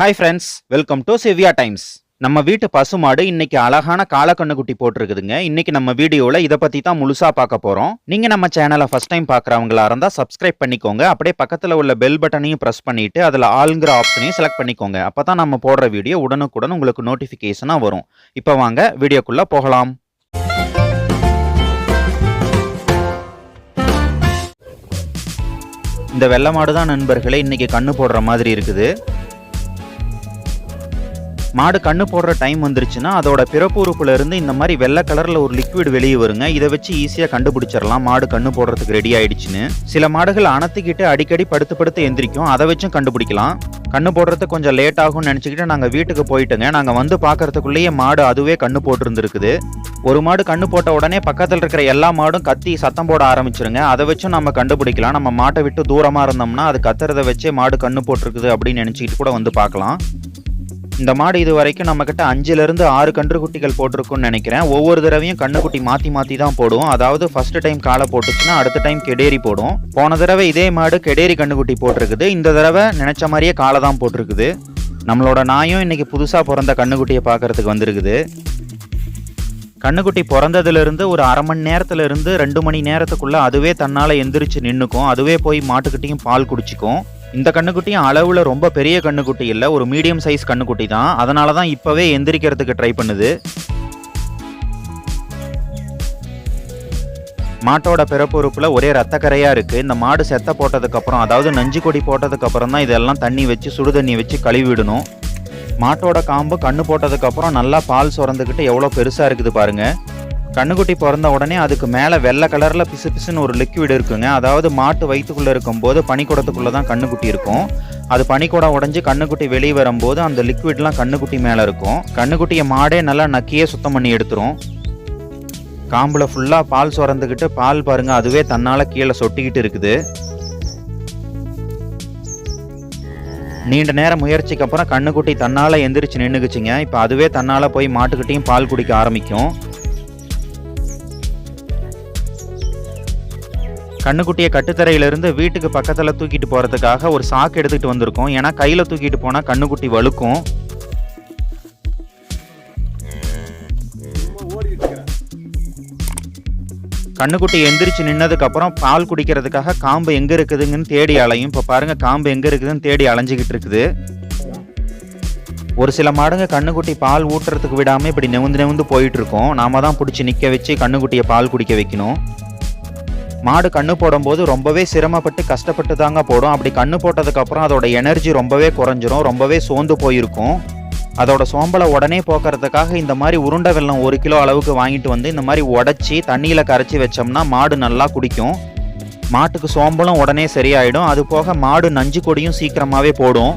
Hi friends welcome to Siviya Times நம்ம வீட்டு பசுமாடு இன்னைக்கு அழகான காலக்கண்ணுக்குட்டி போட்டிருக்குதுங்க. இன்னைக்கு நம்ம வீடியோவில் இதை பற்றி தான் முழுசாக பார்க்க போகிறோம் நீங்கள் நம்ம சேனலை ஃபஸ்ட் டைம் பார்க்குறவங்களா இருந்தால் சப்ஸ்கிரைப் பண்ணிக்கோங்க. அப்படியே பக்கத்தில் உள்ள பெல் பட்டனையும் ப்ரெஸ் பண்ணிவிட்டு அதில் ஆளுங்கிற ஆப்ஷனையும் செலக்ட் பண்ணிக்கோங்க. அப்போ தான் நம்ம போடுற வீடியோ உடனுக்குடன் உங்களுக்கு நோட்டிஃபிகேஷனாக வரும். இப்போ வாங்க வீடியோக்குள்ளே போகலாம். இந்த வெள்ளை மாடு தான் நண்பர்களே இன்னைக்கு கண்ணு போடுற மாதிரி இருக்குது. மாடு கண்ணு போடுற டைம் வந்துருச்சுன்னா அதோட பிறப்புறுப்புல இருந்து இந்த மாதிரி வெள்ளை கலர்ல ஒரு லிக்விட் வெளியே வருங்க. இதை வச்சு ஈஸியா கண்டுபிடிச்சிடலாம் மாடு கண்ணு போடுறதுக்கு ரெடி ஆயிடுச்சுன்னு. சில மாடுகள் அணத்துக்கிட்டு அடிக்கடி படுத்து படுத்து எந்திரிக்கும். அதை வச்சும் கண்டுபிடிக்கலாம். கண்ணு போடுறதுக்கு கொஞ்சம் லேட் ஆகும்னு நினச்சிக்கிட்டு நாங்கள் வீட்டுக்கு போயிட்டோங்க. நாங்கள் வந்து பார்க்கறதுக்குள்ளேயே மாடு அதுவே கண்ணு போட்டிருந்துருக்குது. ஒரு மாடு கண்ணு போட்ட உடனே பக்கத்தில் இருக்கிற எல்லா மாடும் கத்தி சத்தம் போட ஆரம்பிச்சிருங்க. அதை வச்சும் நம்ம கண்டுபிடிக்கலாம். நம்ம மாட்டை விட்டு தூரமாக இருந்தோம்னா அது கத்துறதை வச்சே மாடு கண்ணு போட்டிருக்குது அப்படின்னு நினச்சிக்கிட்டு கூட வந்து பார்க்கலாம். இந்த மாடு இது வரைக்கும் நம்மக்கிட்ட அஞ்சுலேருந்து ஆறு கன்றுக்குட்டிகள் போட்டிருக்குன்னு நினைக்கிறேன். ஒவ்வொரு தடவையும் கண்ணுக்குட்டி மாற்றி மாற்றி தான் போடுவோம். அதாவது ஃபர்ஸ்ட் டைம் காலை போட்டுச்சுன்னா அடுத்த டைம் கெடேரி போடும் போன தடவை இதே மாடு கெடேரி கண்ணுக்குட்டி போட்டிருக்குது. இந்த தடவை நினச்ச மாதிரியே காலை தான் போட்டிருக்குது. நம்மளோட நாயும் இன்னைக்கு புதுசாக பிறந்த கண்ணுக்குட்டியை பார்க்கறதுக்கு வந்திருக்குது. கண்ணுக்குட்டி பிறந்ததுலேருந்து ஒரு அரை மணி நேரத்துலேருந்து ரெண்டு மணி நேரத்துக்குள்ளே அதுவே தன்னால் எந்திரிச்சு நின்றுக்கும் அதுவே போய் மாட்டுக்கிட்டேயும் பால் குடிச்சிக்கும். இந்த கண்ணுக்குட்டியும் அளவில் ரொம்ப பெரிய கண்ணுக்குட்டி இல்லை ஒரு மீடியம் சைஸ் கண்ணுக்குட்டி தான். அதனால தான் இப்போவே எந்திரிக்கிறதுக்கு ட்ரை பண்ணுது. மாட்டோட பிறப்புறுப்பில் ஒரே ரத்தக்கரையாக இருக்குது இந்த மாடு செத்த போட்டதுக்கப்புறம் அதாவது நஞ்சு கொடி போட்டதுக்கப்புறம் தான் இதெல்லாம் தண்ணி வச்சு சுடு தண்ணி வச்சு கழுவி விடணும். மாட்டோட காம்பு கண்ணு போட்டதுக்கப்புறம் நல்லா பால் சுரந்துக்கிட்டு எவ்வளோ பெருசாக இருக்குது பாருங்கள் கண்ணுக்குட்டி பிறந்த உடனே அதுக்கு மேலே வெள்ளை கலரில் பிசு பிசுன்னு ஒரு லிக்விட் இருக்குங்க. அதாவது மாட்டு வயிற்றுக்குள்ளே இருக்கும்போது பனிக்கூடத்துக்குள்ளே தான் கண்ணுக்குட்டி இருக்கும். அது பனிக்கூடம் உடஞ்சி கண்ணுக்குட்டி வெளியே வரும்போது அந்த லிக்விட்லாம் கண்ணுக்குட்டி மேலே இருக்கும். கண்ணுக்குட்டியை மாடே நல்லா நக்கியே சுத்தம் பண்ணி எடுத்துரும். காம்பில் ஃபுல்லாக பால் சுரந்துக்கிட்டு பால் பாருங்கள் அதுவே தன்னால் கீழே சொட்டிக்கிட்டு இருக்குது. நீண்ட நேரம் முயற்சிக்கு அப்புறம் கண்ணுக்குட்டி தன்னால் எந்திரிச்சு நின்றுக்குச்சிங்க இப்போ அதுவே தன்னால் போய் மாட்டுக்கிட்டையும் பால் குடிக்க ஆரம்பிக்கும். கண்ணுக்குட்டியை கட்டுத்தரையிலிருந்து வீட்டுக்கு பக்கத்தில் தூக்கிட்டு போகிறதுக்காக ஒரு சாக்கு எடுத்துகிட்டு வந்திருக்கோம். ஏன்னா கையில் தூக்கிட்டு போனால் கண்ணுக்குட்டி வழுக்கும். கண்ணுக்குட்டி எந்திரிச்சு நின்னதுக்கப்புறம் பால் குடிக்கிறதுக்காக காம்பு எங்கே இருக்குதுங்கன்னு தேடி அலையும். இப்போ பாருங்க காம்பு எங்கே இருக்குதுன்னு தேடி அலைஞ்சிக்கிட்டு இருக்குது. ஒரு சில மாடுங்க கண்ணுக்குட்டி பால் ஊட்டுறதுக்கு விடாமல் இப்படி நெவுந்து நெவுந்து போயிட்டு இருக்கோம். நாம தான் பிடிச்சி நிற்க வச்சு கண்ணுக்குட்டியை பால் குடிக்க வைக்கணும். மாடு கண்ணு போடும்போது ரொம்பவே சிரமப்பட்டு கஷ்டப்பட்டு தாங்க போடும். அப்படி கண்ணு போட்டதுக்கப்புறம் அதோட எனர்ஜி ரொம்பவே குறைஞ்சிரும். ரொம்பவே சோர்ந்து போயிருக்கும். அதோட சோம்பலை உடனே போக்குறதுக்காக இந்த மாதிரி உருண்டை வெல்லம் ஒரு கிலோ அளவுக்கு வாங்கிட்டு வந்து இந்த மாதிரி உடச்சி தண்ணியில் கரைச்சி வச்சோம்னா மாடு நல்லா குடிக்கும். மாட்டுக்கு சோம்பலும் உடனே சரியாயிடும். அது போக மாடு நஞ்சு கொடியும் சீக்கிரமாகவே போடும்.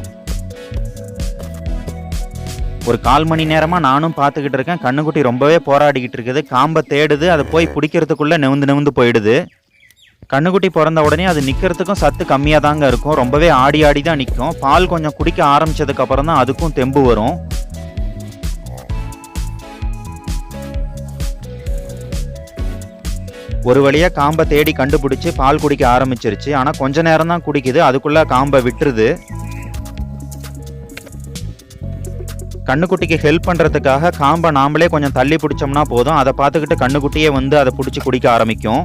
ஒரு கால் மணி நேரமாக நானும் பார்த்துக்கிட்டு இருக்கேன். கண்ணுக்குட்டி ரொம்பவே போராடிக்கிட்டு இருக்குது. காம்பை தேடுது. அதை போய் பிடிக்கிறதுக்குள்ளே நெவுந்து நெவுந்து போயிடுது. கண்ணுக்குட்டி பிறந்த உடனே அது நிற்கிறதுக்கும் சத்து கம்மியாக தாங்க இருக்கும். ரொம்பவே ஆடி ஆடி தான் நிற்கும் பால் கொஞ்சம் குடிக்க ஆரம்பித்ததுக்கப்புறம் தான் அதுக்கும் தெம்பு வரும். ஒரு வழியாக காம்பை தேடி கண்டுபிடிச்சி பால் குடிக்க ஆரம்பிச்சிருச்சு. ஆனால் கொஞ்ச நேரம் தான் குடிக்குது. அதுக்குள்ளே காம்பை விட்டுருது. கண்ணுக்குட்டிக்கு ஹெல்ப் பண்ணுறதுக்காக காம்பை நாமளே கொஞ்சம் தள்ளி பிடிச்சோம்னா போதும். அதை பார்த்துக்கிட்டு கண்ணுக்குட்டியே வந்து அதை பிடிச்சி குடிக்க ஆரம்பிக்கும்.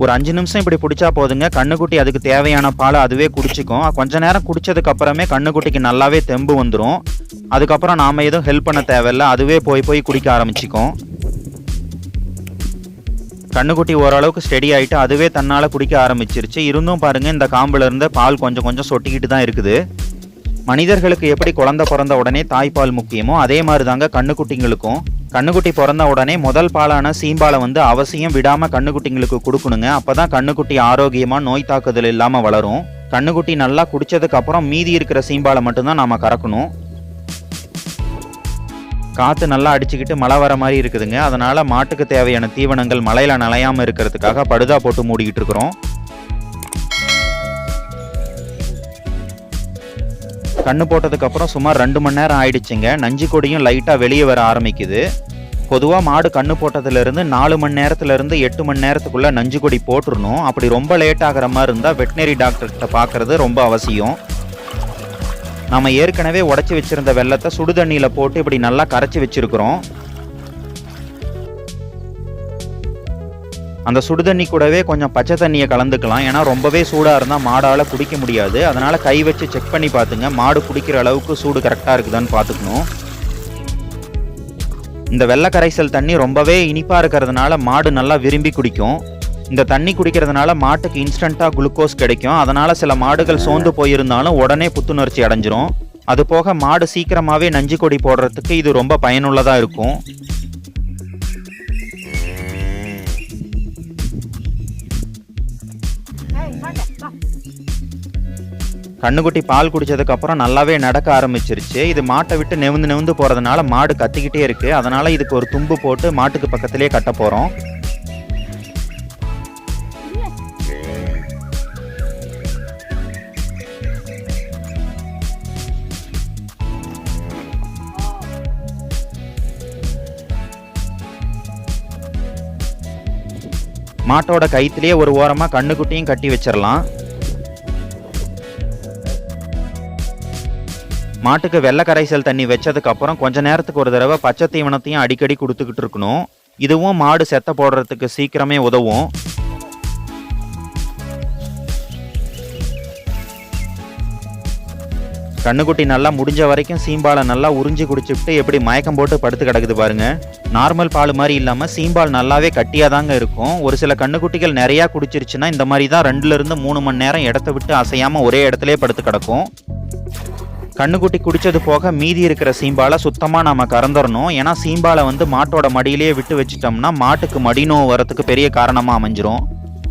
ஒரு அஞ்சு நிமிஷம் இப்படி பிடிச்சா போதுங்க. கண்ணுக்குட்டி அதுக்கு தேவையான பாலை அதுவே குடிச்சிக்கும். கொஞ்ச நேரம் குடிச்சதுக்கு அப்புறமே கண்ணுக்குட்டிக்கு நல்லாவே தெம்பு வந்துடும் அதுக்கப்புறம் நாம எதுவும் ஹெல்ப் பண்ண தேவையில்ல. அதுவே போய் போய் குடிக்க ஆரம்பிச்சுக்கும். கண்ணுக்குட்டி ஓரளவுக்கு ஸ்டெடி ஆகிட்டு அதுவே தன்னால் குடிக்க ஆரம்பிச்சிருச்சு. இருந்தும் பாருங்கள் இந்த காம்புல இருந்து பால் கொஞ்சம் கொஞ்சம் சொட்டிக்கிட்டு தான் இருக்குது. மனிதர்களுக்கு எப்படி குழந்தை பிறந்த உடனே தாய்ப்பால் முக்கியமோ அதே மாதிரி தாங்க கண்ணுக்குட்டிங்களுக்கும். கண்ணுக்குட்டி பிறந்த உடனே முதல் பாலான சீம்பாலை வந்து அவசியம் விடாமல் கண்ணுக்குட்டிங்களுக்கு கொடுக்கணுங்க. அப்போ தான் கண்ணுக்குட்டி ஆரோக்கியமாக நோய் தாக்குதல் இல்லாமல் வளரும். கண்ணுக்குட்டி நல்லா குடித்ததுக்கப்புறம் மீதி இருக்கிற சீம்பாலை மட்டும்தான் நாம் கறக்கணும். காற்று நல்லா அடிச்சுக்கிட்டு மழை வர மாதிரி இருக்குதுங்க. அதனால் மாட்டுக்கு தேவையான தீவனங்கள் மழையில் நனையாமல் இருக்கிறதுக்காக படுதா போட்டு மூடிக்கிட்டு இருக்கிறோம். கண்ணு போட்டதுக்கப்புறம் சுமார் ரெண்டு மணி நேரம் ஆயிடுச்சுங்க. நஞ்சு கொடியும் லைட்டாக வெளியே வர ஆரம்பிக்குது. பொதுவாக மாடு கண்ணு போட்டதுலேருந்து நாலு மணி நேரத்துலேருந்து எட்டு மணி நேரத்துக்குள்ளே நஞ்சு கொடி போட்டுருணும் அப்படி ரொம்ப லேட் ஆகிற மாதிரி இருந்தால் வெட்டினரி டாக்டர்கிட்ட பார்க்குறது ரொம்ப அவசியம். நம்ம ஏற்கனவே உடைச்சி வச்சிருந்த வெள்ளத்தை சுடுதண்ணியில் போட்டு இப்படி நல்லா கரைச்சி வச்சிருக்கிறோம். அந்த சுடு தண்ணி கூடவே கொஞ்சம் பச்சை தண்ணியை கலந்துக்கலாம். ஏன்னா ரொம்பவே சூடாக இருந்தால் மாடால் குடிக்க முடியாது. அதனால் கை வச்சு செக் பண்ணி பார்த்துங்க மாடு குடிக்கிற அளவுக்கு சூடு கரெக்டாக இருக்குதான்னு பார்த்துக்கணும் இந்த வெள்ளை கரைசல் தண்ணி ரொம்பவே இனிப்பாக இருக்கிறதுனால மாடு நல்லா விரும்பி குடிக்கும். இந்த தண்ணி குடிக்கிறதுனால மாட்டுக்கு இன்ஸ்டண்ட்டாக குளுக்கோஸ் கிடைக்கும். அதனால் சில மாடுகள் சோர்ந்து போயிருந்தாலும் உடனே புத்துணர்ச்சி அடைஞ்சிரும். அது போக மாடு சீக்கிரமாகவே நஞ்சு கொடி போடுறதுக்கு இது ரொம்ப பயனுள்ளதாக இருக்கும். கண்ணுக்குட்டி பால் குடித்ததுக்கப்புறம் நல்லாவே நடக்க ஆரம்பிச்சிருச்சு. இது மாட்டை விட்டு நெவுந்து நெவுந்து போகிறதுனால மாடு கத்திக்கிட்டே இருக்குது அதனால் இதுக்கு ஒரு தும்பு போட்டு மாட்டுக்கு பக்கத்துலேயே கட்ட போகிறோம் மாட்டோட கயித்துலயே ஒரு ஓரமாக கண்ணுக்குட்டியும் கட்டி வச்சிடலாம் மாட்டுக்கு வெள்ளை கரைசல் தண்ணி வச்சதுக்கு அப்புறம் கொஞ்ச நேரத்துக்கு ஒரு தடவை பச்சை தீவனத்தையும் அடிக்கடி கொடுத்துக்கிட்டு இருக்கணும். இதுவும் மாடு செத்த போடுறதுக்கு சீக்கிரமே உதவும். கண்ணுக்குட்டி நல்லா முடிஞ்ச வரைக்கும் சீம்பாலை நல்லா உறிஞ்சி குடிச்சுட்டு எப்படி மயக்கம் போட்டு படுத்து கிடக்குது பாருங்க. நார்மல் பால் மாதிரி இல்லாமல் சீம்பால் நல்லாவே கட்டியாக தாங்க இருக்கும். ஒரு சில கண்ணுக்குட்டிகள் நிறையா குடிச்சிருச்சுன்னா இந்த மாதிரி தான் ரெண்டுலேருந்து மூணு மணி நேரம் இடத்த விட்டு அசையாமல் ஒரே இடத்துலயே படுத்து கிடக்கும். கண்ணுக்குட்டி குடிச்சது போக மீதி இருக்கிற சீம்பாலை சுத்தமாக நம்ம கறந்துடணும் ஏன்னா சீம்பாலை வந்து மாட்டோட மடியிலேயே விட்டு வச்சிட்டோம்னா மாட்டுக்கு மடி வரத்துக்கு பெரிய காரணமாக அமைஞ்சிரும்.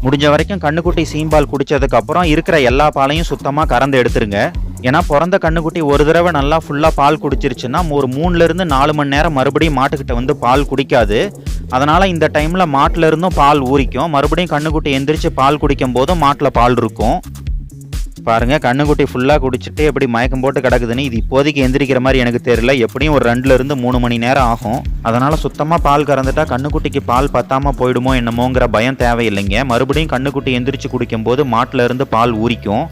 முடிஞ்ச வரைக்கும் கண்ணுக்குட்டி சீம்பால் குடித்ததுக்கப்புறம் இருக்கிற எல்லா பாலையும் சுத்தமாக கறந்து எடுத்துருங்க. ஏன்னா பிறந்த கண்ணுக்குட்டி ஒரு தடவை நல்லா ஃபுல்லாக பால் குடிச்சிருச்சுன்னா ஒரு மூணுலேருந்து நாலு மணி நேரம் மறுபடியும் மாட்டுக்கிட்ட வந்து பால் குடிக்காது. அதனால் இந்த டைமில் மாட்டுல இருந்தும் பால் ஊறிக்கும். மறுபடியும் கண்ணுக்குட்டி எந்திரிச்சு பால் குடிக்கும் போதும் மாட்டில் பால் இருக்கும். பாருங்க கண்ணுக்குட்டி ஃபுல்லாக குடிச்சிட்டு எப்படி மயக்கம் போட்டு கிடக்குதுன்னு இது இப்போதைக்கு எந்திரிக்கிற மாதிரி எனக்கு தெரியல. எப்படியும் ஒரு ரெண்டுல இருந்து மூணு மணி நேரம் ஆகும். அதனால சுத்தமாக பால் கறந்துட்டா கண்ணுக்குட்டிக்கு பால் பத்தாம போயிடுமோ என்னமோங்கிற பயம் தேவையில்லைங்க. மறுபடியும் கண்ணுக்குட்டி எந்திரிச்சு குடிக்கும் போது மாட்டுல இருந்து பால் ஊறிக்கும்.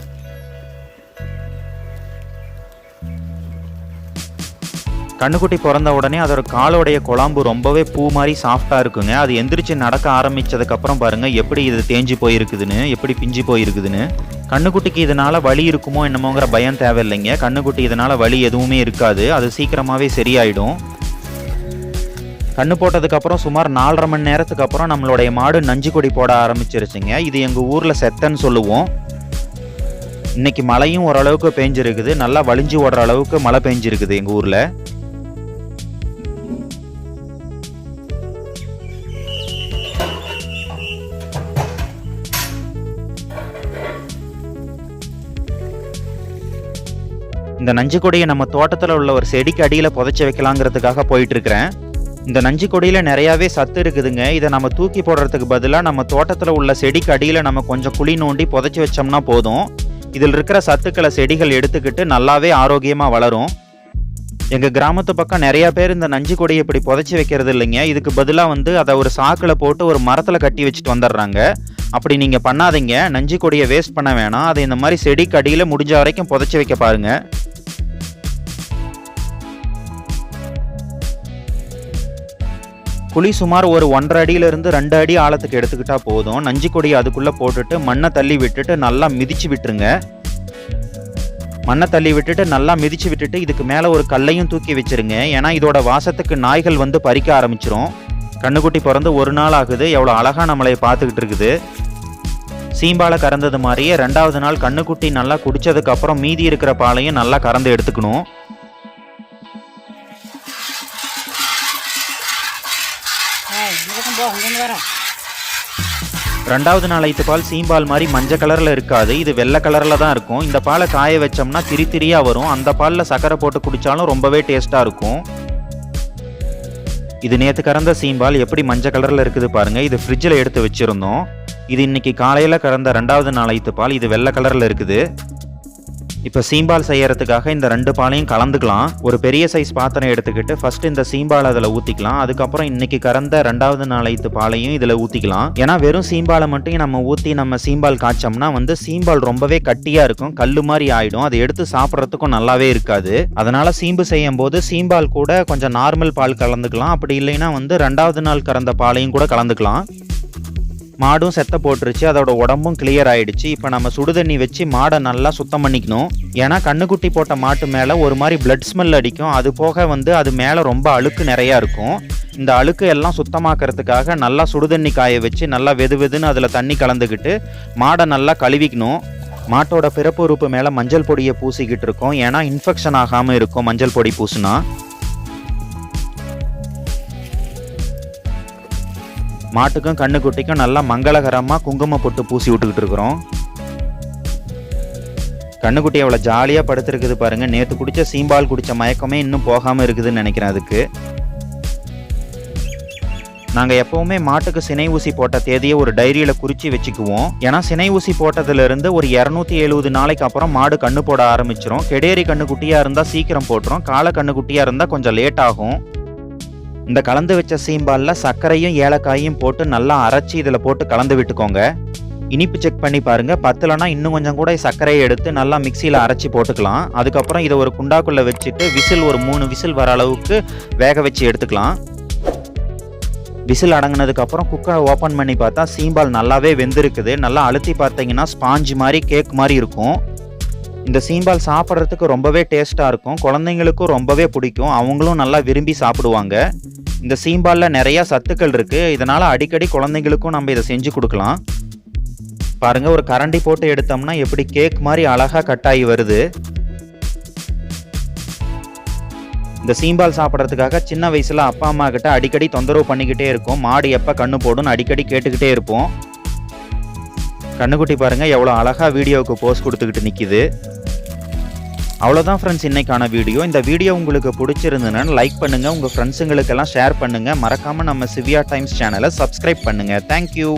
கண்ணுக்குட்டி பிறந்த உடனே அதோட காலோடைய குழம்பு ரொம்பவே பூ மாதிரி சாஃப்டாக இருக்குங்க. அது எந்திரிச்சு நடக்க ஆரம்பித்ததுக்கப்புறம் பாருங்கள் எப்படி இது தேஞ்சு போயிருக்குதுன்னு எப்படி பிஞ்சு போயிருக்குதுன்னு. கண்ணுக்குட்டிக்கு இதனால் வலி இருக்குமோ என்னமோங்கிற பயம் தேவையில்லைங்க. கண்ணுக்குட்டி இதனால் வலி எதுவுமே இருக்காது. அது சீக்கிரமாகவே சரியாயிடும். கண்ணு போட்டதுக்கப்புறம் சுமார் நாலரை மணி நேரத்துக்கு அப்புறம் நம்மளுடைய மாடு நஞ்சு கொடி போட ஆரம்பிச்சிருச்சுங்க. இது எங்கள் ஊரில் செத்தன்னு சொல்லுவோம். இன்னைக்கு மழையும் ஓரளவுக்கு பெஞ்சிருக்குது. நல்லா வலிஞ்சு ஓடுற அளவுக்கு மழை பெஞ்சிருக்குது எங்கள் ஊரில். இந்த நஞ்சு கொடியை நம்ம தோட்டத்தில் உள்ள ஒரு செடிக்கு அடியில் புதைச்சி வைக்கலாங்கிறதுக்காக போயிட்டு இருக்கிறேன் இந்த நஞ்சு கொடியில் நிறையாவே சத்து இருக்குதுங்க. இதை நம்ம தூக்கி போடுறதுக்கு பதிலாக நம்ம தோட்டத்தில் உள்ள செடிக்கு அடியில் நம்ம கொஞ்சம் குழி நோண்டி புதைச்சி வச்சோம்னா போதும். இதில் இருக்கிற சத்துக்களை செடிகள் எடுத்துக்கிட்டு நல்லாவே ஆரோக்கியமாக வளரும். எங்கள் கிராமத்து பக்கம் நிறையா பேர் இந்த நஞ்சு கொடியை இப்படி புதைச்சி வைக்கிறது இல்லைங்க. இதுக்கு பதிலாக வந்து அதை ஒரு சாக்கில் போட்டு ஒரு மரத்தில் கட்டி வச்சுட்டு வந்துடுறாங்க. அப்படி நீங்கள் பண்ணாதீங்க. நஞ்சு கொடியை வேஸ்ட் பண்ண வேணாம். அதை இந்த மாதிரி செடிக்கு அடியில் முடிஞ்ச வரைக்கும் புதைச்சி வைக்க பாருங்க. குழி சுமார் ஒரு ஒன்றரை அடியிலிருந்து ரெண்டு அடி ஆழத்துக்கு எடுத்துக்கிட்டால் போதும். நஞ்சு கொடியை அதுக்குள்ளே போட்டுட்டு மண்ணை தள்ளி விட்டுட்டு நல்லா மிதிச்சு விட்டுருங்க. மண்ணை தள்ளி விட்டுட்டு நல்லா மிதிச்சு விட்டுட்டு இதுக்கு மேலே ஒரு கல்லையும் தூக்கி வச்சிருங்க. ஏன்னா இதோட வாசத்துக்கு நாய்கள் வந்து பறிக்க ஆரம்பிச்சிரும். கண்ணுக்குட்டி பிறந்து ஒரு நாள் ஆகுது. எவ்வளோ அழகா நம்மளை பார்த்துக்கிட்டு இருக்குது. சீம்பாலை கறந்தது மாதிரியே ரெண்டாவது நாள் கண்ணுக்குட்டி நல்லா குடிச்சதுக்கு அப்புறம் மீதி இருக்கிற பாலையும் நல்லா கறந்து எடுத்துக்கணும். ரெண்டாவது நாள் ஐத்து பால் சீம்பால் மாதிரி மஞ்சள் கலர்ல இருக்காது. இது வெள்ளை கலர்ல தான் இருக்கும். இந்த பாலை காய வச்சோம்னா திரி திரியா வரும். அந்த பால்ல சக்கரை போட்டு குடிச்சாலும் ரொம்பவே டேஸ்டா இருக்கும். இது நேத்து கறந்த சீம்பால் எப்படி மஞ்சள் கலர்ல இருக்குது பாருங்க. இது ஃப்ரிட்ஜில் எடுத்து வச்சிருந்தோம். இது இன்னைக்கு காலையில கறந்த ரெண்டாவது நாளைத்து பால். இது வெள்ளை கலர்ல இருக்குது. இப்போ சீம்பால் செய்யறதுக்காக இந்த ரெண்டு பாலையும் கலந்துக்கலாம். ஒரு பெரிய சைஸ் பாத்திரம் எடுத்துக்கிட்டு ஃபர்ஸ்ட் இந்த சீம்பால் அதில் ஊற்றிக்கலாம் அதுக்கப்புறம் இன்னைக்கு கறந்த ரெண்டாவது நாளைத்து பாலையும் இதில் ஊற்றிக்கலாம் ஏன்னா வெறும் சீம்பாலை மட்டும் நம்ம ஊற்றி நம்ம சீம்பால் காய்ச்சோம்னா வந்து சீம்பால் ரொம்பவே கட்டியாக இருக்கும். கல் மாதிரி ஆயிடும். அதை எடுத்து சாப்பிட்றதுக்கும் நல்லாவே இருக்காது. அதனால சீம்பு செய்யும் போது சீம்பால் கூட கொஞ்சம் நார்மல் பால் கலந்துக்கலாம். அப்படி இல்லைன்னா வந்து ரெண்டாவது நாள் கறந்த பாலையும் கூட கலந்துக்கலாம். மாடும் செத்த போட்டுருச்சு அதோட உடம்பும் கிளியர் ஆயிடுச்சு. இப்போ நம்ம சுடுதண்ணி வச்சு மாடை நல்லா சுத்தம் பண்ணிக்கணும். ஏன்னா கண்ணுக்குட்டி போட்ட மாட்டு மேலே ஒரு மாதிரி பிளட் ஸ்மெல் அடிக்கும். அது போக வந்து அது மேலே ரொம்ப அழுக்கு நிறையா இருக்கும். இந்த அழுக்கு எல்லாம் சுத்தமாக்கிறதுக்காக நல்லா சுடுதண்ணி காய வச்சு நல்லா வெது வெதுன்னு அதில் தண்ணி கலந்துக்கிட்டு மாடை நல்லா கழுவிக்கணும். மாட்டோட பிறப்பு உறுப்பு மேலே மஞ்சள் பொடியை பூசிக்கிட்டு இருக்கோம். ஏன்னா இன்ஃபெக்ஷன் ஆகாமல் இருக்கும் மஞ்சள் பொடி பூசுனா. மாட்டுக்கும் கண்ணுக்குட்டிக்கும் நல்லா மங்களகரமாக குங்கும பொட்டு பூசி விட்டுக்கிட்டு இருக்கிறோம். கண்ணுக்குட்டி அவ்வளோ ஜாலியாக படுத்துருக்குது பாருங்க. நேற்று குடித்த சீம்பால் குடித்த மயக்கமே இன்னும் போகாமல் இருக்குதுன்னு நினைக்கிறேன் அதுக்கு. நாங்கள் எப்போவுமே மாட்டுக்கு சினை ஊசி போட்ட தேதியை ஒரு டைரியில் குறித்து வச்சுக்குவோம். ஏன்னா சினை ஊசி போட்டதுலேருந்து ஒரு இரநூத்தி எழுபது நாளைக்கு அப்புறம் மாடு கண்ணு போட ஆரம்பிச்சிரும். கெடேரி கண்ணுக்குட்டியாக இருந்தால் சீக்கிரம் போட்டுரும். காலை கண்ணுக்குட்டியாக இருந்தால் கொஞ்சம் லேட் ஆகும். இந்த கலந்து வச்ச சீம்பாலில் சர்க்கரையும் ஏலக்காயும் போட்டு நல்லா அரைச்சி இதில் போட்டு கலந்து விட்டுக்கோங்க. இனிப்பு செக் பண்ணி பாருங்கள் பத்தலைனா இன்னும் கொஞ்சம் கூட சர்க்கரையை எடுத்து நல்லா மிக்சியில் அரைச்சி போட்டுக்கலாம். அதுக்கப்புறம் இதை ஒரு குண்டாக்குள்ளே வச்சுட்டு விசில் ஒரு மூணு விசில் வர அளவுக்கு வேக வச்சு எடுத்துக்கலாம். விசில் அடங்கினதுக்கப்புறம் குக்கரை ஓப்பன் பண்ணி பார்த்தா சீம்பால் நல்லாவே வெந்திருக்குது. நல்லா அழுத்தி பார்த்தீங்கன்னா ஸ்பாஞ்சு மாதிரி கேக் மாதிரி இருக்கும். இந்த சீம்பால் சாப்பிட்றதுக்கு ரொம்பவே டேஸ்ட்டாக இருக்கும். குழந்தைங்களுக்கும் ரொம்பவே பிடிக்கும். அவங்களும் நல்லா விரும்பி சாப்பிடுவாங்க. இந்த சீம்பாலில் நிறையா சத்துக்கள் இருக்குது இதனால் அடிக்கடி குழந்தைங்களுக்கும் நம்ம இதை செஞ்சு கொடுக்கலாம். பாருங்கள் ஒரு கரண்டி போட்டு எடுத்தோம்னா எப்படி கேக் மாதிரி அழகாக கட்டாகி வருது. இந்த சீம்பால் சாப்பிட்றதுக்காக சின்ன வயசில் அப்பா அம்மா கிட்ட அடிக்கடி தொந்தரவு பண்ணிக்கிட்டே இருக்கும் மாடு எப்போ கண்ணு போடும்னு அடிக்கடி கேட்டுக்கிட்டே இருப்போம். கண்ணுக்குட்டி பாருங்கள் எவ்வளோ அழகாக வீடியோவுக்கு போஸ்ட் கொடுத்துக்கிட்டு நிற்கிது அவ்வளோதான் ஃப்ரெண்ட்ஸ் இன்னைக்கான வீடியோ இந்த வீடியோ உங்களுக்கு பிடிச்சிருந்ததுன்னா லைக் பண்ணுங்கள் உங்கள் ஃப்ரெண்ட்ஸுங்களுக்கெல்லாம் ஷேர் பண்ணுங்கள் மறக்காமல் நம்ம சிவியா டைம்ஸ் சேனலை சப்ஸ்கிரைப் பண்ணுங்கள் தேங்க்யூ